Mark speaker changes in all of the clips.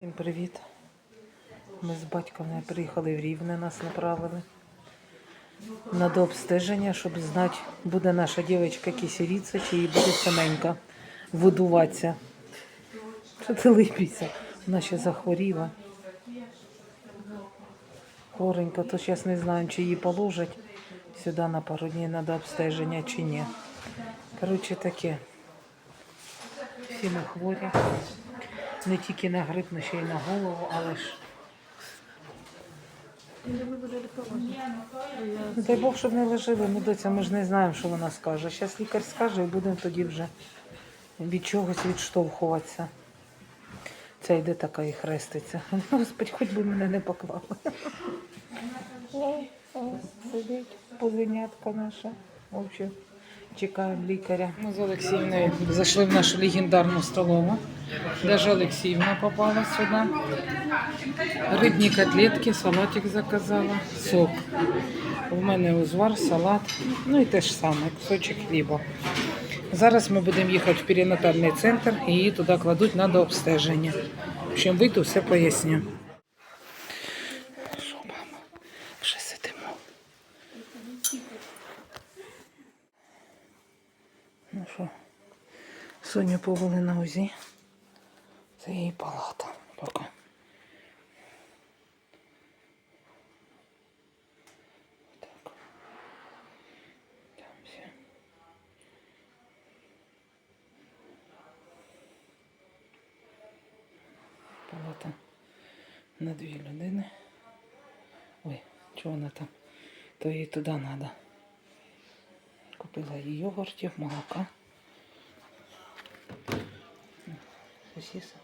Speaker 1: Всім привіт. Ми з батьком не приїхали в Рівне, нас направили на дообстеження, щоб знати, буде наша дівчинка кисеріця, чи їй буде саменька видуватися. Що ти липіся? Вона ще захворіла. Хворенька, то зараз не знаємо, чи її положать сюди на пару днів на дообстеження, чи ні. Коротше, таке. Всі ми хворі. Не тільки на грип, але ще й на голову, але ж. Ну, дай Бог, щоб не лежали. Ну, доця, ми ж не знаємо, що вона скаже. Зараз лікар скаже і будемо тоді вже від чогось відштовхуватися. Це йде така і хреститься. Господи, хоч би мене не поклали. Сидить позенятка наша. В чекаємо лікаря. Ми з Олексіївною зайшли в нашу легендарну столову. Даже Олексіївна попала сюди. Рибні котлетки, салатик заказала, сок. У мене узвар, салат, ну і те ж саме, кусочок хліба. Зараз ми будемо їхати в перинатальний центр і її туди кладуть на дообстеження. Общем, вийду, все поясню. Що, мама, вже сидимо. Ну що, Соню повели на УЗІ. Це її палата. Поки. Там все. Палата на дві людини. Ой, чого вона там? То їй туди треба. Купила їй йогуртів, молока. Сосисок.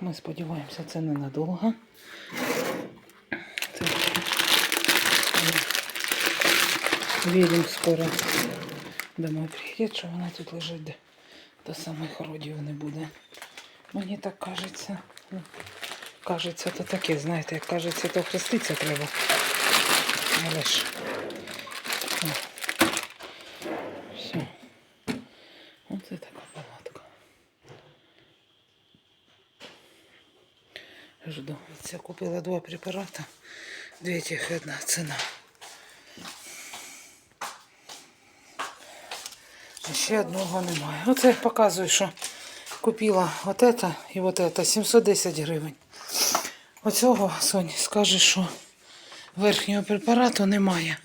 Speaker 1: Ми сподіваємося, це ненадовго. Це... Віримо скоро домой приїде, що вона тут лежить до, самих родів не буде. Мені так кажеться. Ну, кажеться, то таке, знаєте, як кажеться, то хреститься треба. Але ж. О. Все. Оце така палатка. Жду. Це купила два препарати. Дві тих одна ціна. А ще одного немає. Оце я показую, що купила от это і от это 710 гривень. Оцього, Сонь, скаже, що верхнього препарату немає.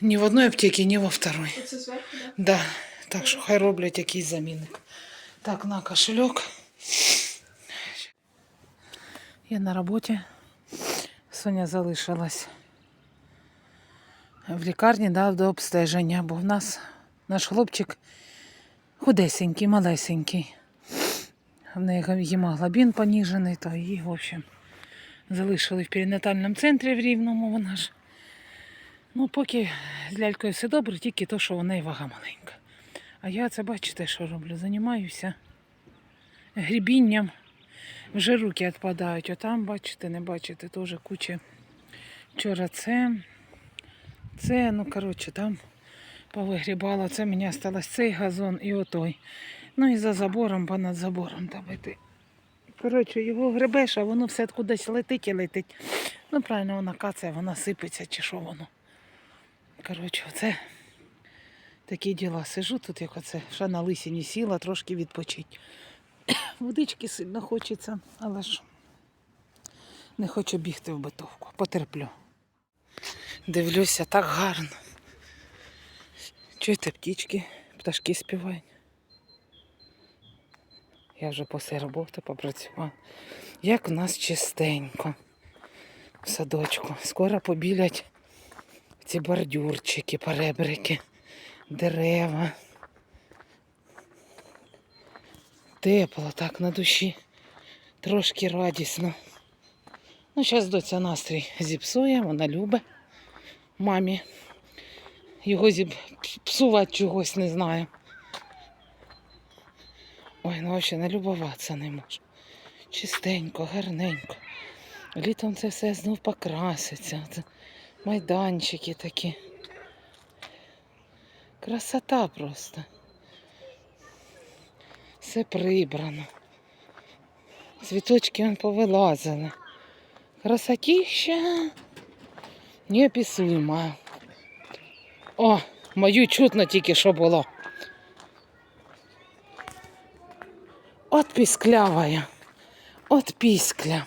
Speaker 1: Ні в одній аптеці, ні во второй.
Speaker 2: Це зверху, да?
Speaker 1: Да, так що хай роблять якийсь замінник. Так, на кошельок. Я на роботі. Соня залишилась в лікарні дав до обстеження, бо в нас наш хлопчик худесенький, малесенький. В неї гемоглобін поніжений, то її, в общем, залишили в перинатальному центрі в Рівному. Вона ж. Ну, поки з лялькою все добре, тільки то, що у неї вага маленька. А я це бачите, що роблю? Займаюся грібінням. Вже руки відпадають. А там, бачите, не бачите, теж куча. Вчора це, це, ну коротше, там повигрібала. Це мені осталось цей газон і отой. Ну і за забором, понад забором там. Коротше, його гребеш, а воно все кудись летить і летить. Ну, правильно, вона кацає, вона сипеться чи що воно. Коротше, оце такі діла. Сижу тут, як оце, ще на лисіні сіла, трошки відпочить. Водички сильно хочеться, але ж не хочу бігти в битовку. Потерплю. Дивлюся, так гарно. Чуєте птічки, пташки співають. Я вже після роботи попрацювала. Як в нас чистенько в садочку. Скоро побілять ці бордюрчики, перебрики, дерева. Тепло так на душі. Трошки радісно. Ну, зараз доця настрій зіпсує, вона любить мамі. Його зіп... псувати чогось не знаю. Ой, ну взагалі налюбуватися не можу. Чистенько, гарненько. Літом це все знов покраситься. Це майданчики такі. Красота просто. Все прибрано. Цвіточки он повилазили. Красотища неописуема. О, мою чутно тільки що було. От пісклявая. От піскля.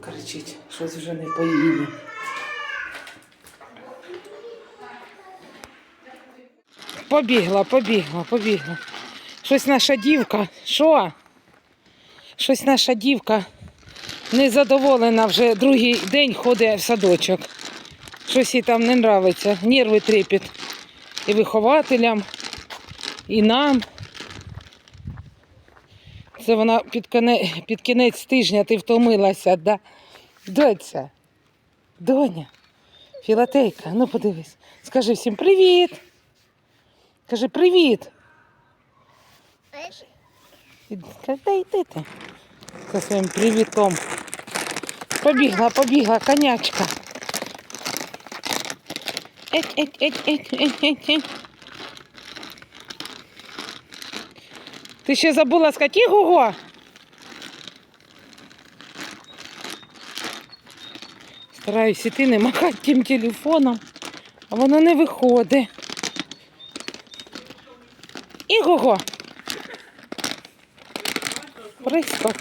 Speaker 1: Кричить, щось вже не поїде. Побігла, побігла, побігла. Щось наша дівка. Що? Щось наша дівка незадоволена вже другий день ходить в садочок. Щось їй там не нравиться. Нерви трепет. І вихователям, і нам. Це вона під, коне... під кінець тижня ти втомилася, да? Доця, доня, Філатейка, ну подивись. Скажи всім привіт. Кажи привіт. «Та йди ти. За своїм привітом. Побігла, побігла, конячка. Еть, еть, еть, еть, еть, еть, еть. Ти ще забула сказати Ого. Стараюсь іти не махати тим телефоном, а воно не виходить. Ігого. Присток.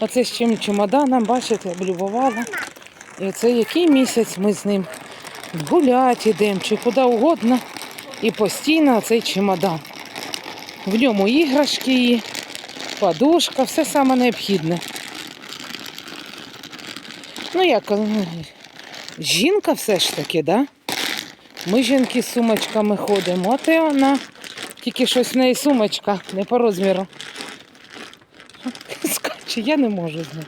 Speaker 1: Оце з чим чемоданом, бачите, облюбувала. І оце який місяць ми з ним гуляти йдемо чи куди угодно. І постійно цей чемодан. В ньому іграшки, подушка, все саме необхідне. Ну як, е, жінка все ж таки, да? Ми жінки з сумочками ходимо, от і вона. Тільки щось в неї сумочка, не по розміру. Скаче, я не можу з нею.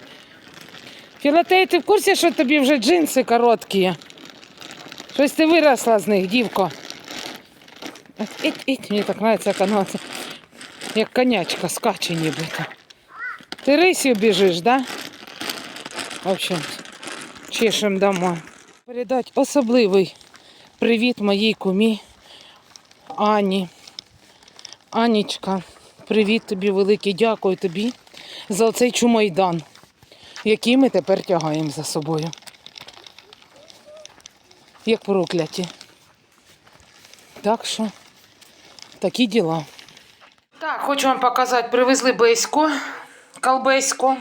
Speaker 1: Філатей, ти в курсі, що тобі вже джинси короткі? Щось ти виросла з них, дівко. Іть, іть, мені так подобається, як як конячка скаче нібито. Ти рисью біжиш, да? В общем, чешем домой. Передати особливий привіт моїй кумі Ані. Анічка, привіт тобі великий, дякую тобі за оцей чумайдан, який ми тепер тягаємо за собою. Як прокляті. Так що такі діла. Так, хочу вам показати, привезли беську, колбеську.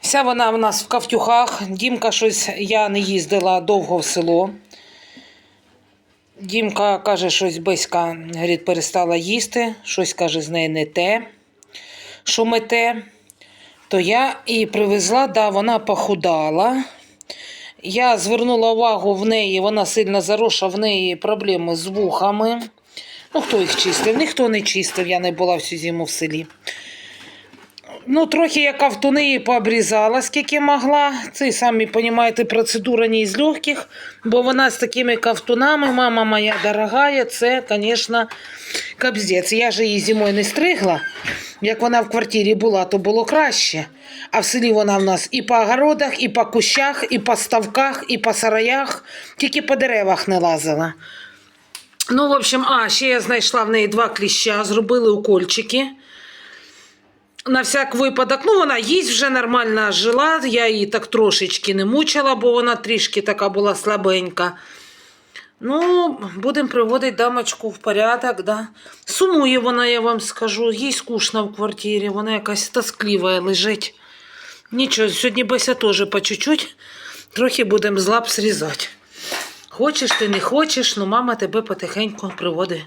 Speaker 1: Вся вона в нас в кавтюхах. Дімка щось, я не їздила довго в село. Дімка каже, щось Беська говорить, перестала їсти, щось каже, з неї не те, що мете. То я її привезла, да, вона похудала. Я звернула увагу в неї, вона сильно зароша, в неї проблеми з вухами. Ну, хто їх чистив? Ніхто не чистив, я не була всю зиму в селі. Ну, трохи я ковтуни її пообрізала, скільки могла. Це самі розумієте, процедура не із легких, бо вона з такими ковтунами, мама моя дорогая, це, звісно, кобздець. Я ж її зимою не стригла. Як вона в квартирі була, то було краще. А в селі вона в нас і по огородах, і по кущах, і по ставках, і по сараях, тільки по деревах не лазила. Ну, в общем, а, ще я знайшла в неї два кліща, зробили укольчики на всяк випадок. Ну, вона їсть вже нормально жила. Я її так трошечки не мучила, бо вона трішки така була слабенька. Ну, будемо приводити дамочку в порядок, да. Сумує вона, я вам скажу. Їй скучно в квартирі, вона якась тосклива лежить. Нічого, сьогодні Беся теж по чуть-чуть. Трохи будемо з лап зрізати. Хочеш ти, не хочеш, ну мама тебе потихеньку приводить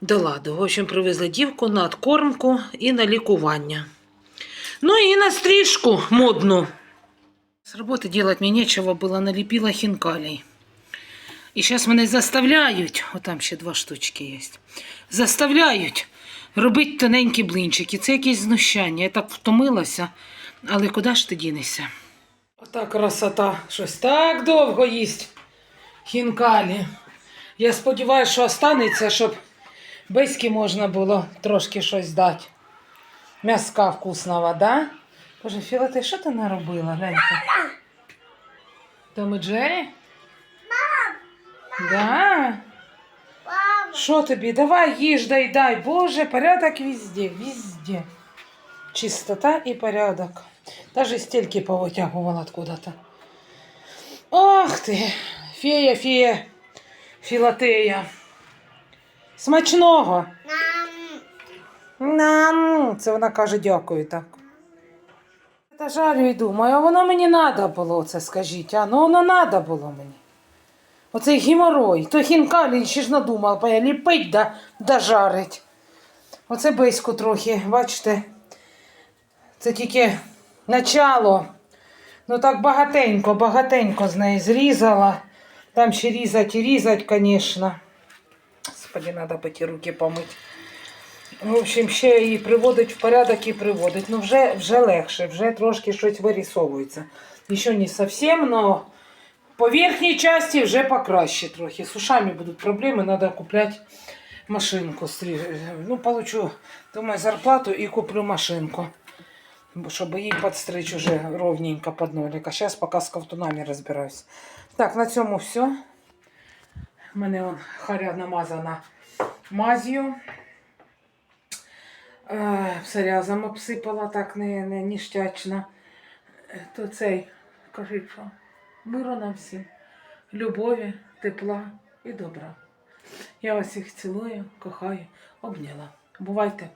Speaker 1: до ладу. В общем, привезли дівку на откормку і на лікування. Ну і на стрижку модну. С роботи делать мені нечего було, наліпила хінкалій. І зараз мене заставляють, отам ще два штучки є. Заставляють робити тоненькі блинчики. Це якесь знущання. Я так втомилася, але куди ж ти дінешся? Ота красота. Щось так довго їсть хінкалі. Я сподіваюся, що останеться, щоб Беськи можна було трошки щось дати. М'яска вкусного, да? Боже, Філа, ти що ти наробила, гляньте? Том і Джері? Мам! Да? Що тобі? Давай їж, дай, дай. Боже, порядок везде, везде. Чистота і порядок. Даже стельки повитягувала откуда-то. Ох ти, фея, фея, філатея. Смачного. Нам. Це вона каже дякую так. Та жарю і думаю, а воно мені треба було це, скажіть, а ну воно треба було мені. Оцей геморой, то хінкалі ще ж надумав, бо я ліпить да, да жарить. Оце биську трохи, бачите, це тільки начало. Ну так багатенько, багатенько з неї зрізала. Там ще різати і різати, звісно. Господи, треба піти руки помити. В общем, ще її приводить в порядок і приводить. Ну, вже, вже легше, вже трошки щось вирісовується. Ще не зовсім, но по верхній часті вже покраще трохи. З ушами будуть проблеми, треба купляти машинку. Ну, получу, думаю, зарплату і куплю машинку. Щоб її підстричь уже ровненько під нолик. А зараз поки з ковтунами розбираюсь. Так, на цьому все. У мене он харя намазана мазью. Е, Псорязом обсипала так не, не ніштячно. Е, То цей, кажіть, що миру нам всім, любові, тепла і добра. Я вас всіх цілую, кохаю, обняла. Бувайте!